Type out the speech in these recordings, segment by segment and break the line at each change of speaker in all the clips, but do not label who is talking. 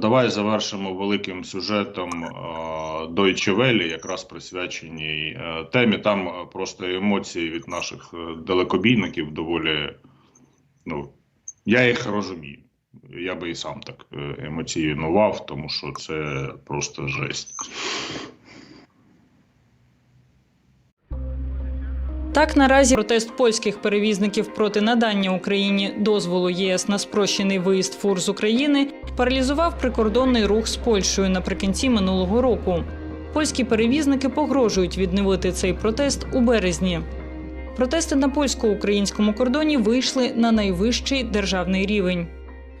Давай завершимо великим сюжетом е, Deutsche Welle, якраз присвяченій е, темі. Там е, просто емоції від наших далекобійників доволі. Ну, я їх розумію. Я би і сам так е, емоціонував, тому що це просто жесть.
Так наразі протест польських перевізників проти надання Україні дозволу ЄС на спрощений виїзд фур з України паралізував прикордонний рух з Польщею наприкінці минулого року. Польські перевізники погрожують відновити цей протест у березні. Протести на польсько-українському кордоні вийшли на найвищий державний рівень.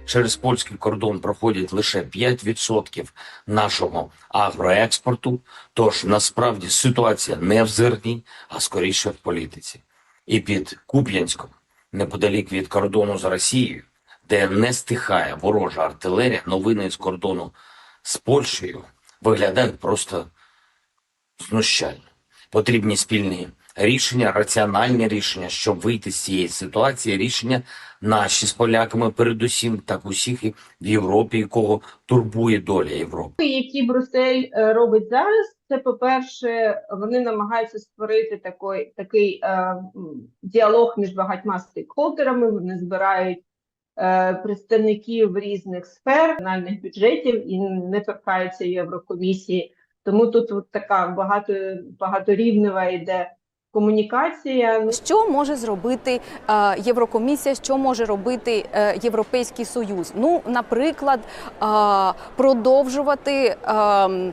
через польський кордон проходять лише 5% нашого агроекспорту. Тож насправді ситуація не в зерні, а скоріше в політиці. І під Куп'янськом, неподалік від кордону з Росією, де не стихає ворожа артилерія, новини з кордону з Польщею виглядають просто знущально. Потрібні спільні рішення, раціональні рішення, щоб вийти з цієї ситуації. Рішення наші з поляками, передусім, так усіх і в Європі, кого турбує доля Європи.
які Брюссель е, робить зараз, це по-перше, вони намагаються створити такий, такий е, діалог між багатьма стейкхолдерами. Вони збирають представників різних сфер національних бюджетів і не торкаються Єврокомісії. Тому тут от така багато багаторівнева йде комунікація.
Що може зробити е, Єврокомісія? Що може робити е, Європейський Союз? Ну, наприклад, е, продовжувати. м,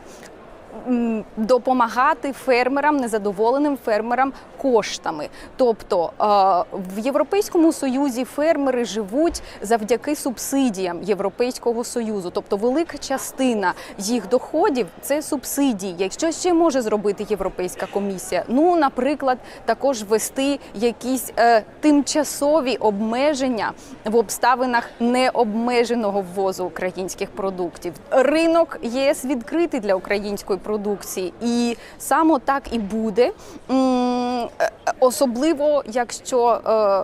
Допомагати фермерам, незадоволеним фермерам коштами. Тобто е, в Європейському Союзі фермери живуть завдяки субсидіям Європейського Союзу. Тобто велика частина їх доходів це субсидії. Якщо ще може зробити Європейська комісія, ну, наприклад, також ввести якісь е, тимчасові обмеження в обставинах необмеженого ввозу українських продуктів. Ринок ЄС відкритий для української продукції, і саме так і буде. Е, Особливо, якщо е,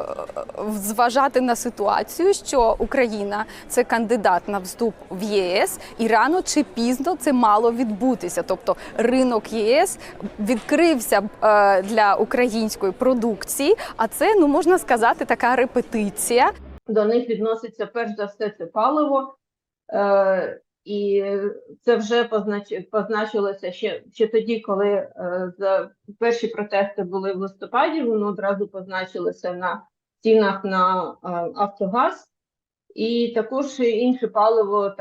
зважати на ситуацію, що Україна це кандидат на вступ в ЄС, і рано чи пізно це мало відбутися. Тобто ринок єС відкрився е, для української продукції, а це ну можна сказати така репетиція.
до них відноситься перш за все це паливо. І це вже познач... позначилося ще, ще тоді, коли е, за перші протести були в листопаді, воно одразу позначилося на цінах на е, Автогаз, і також інше паливо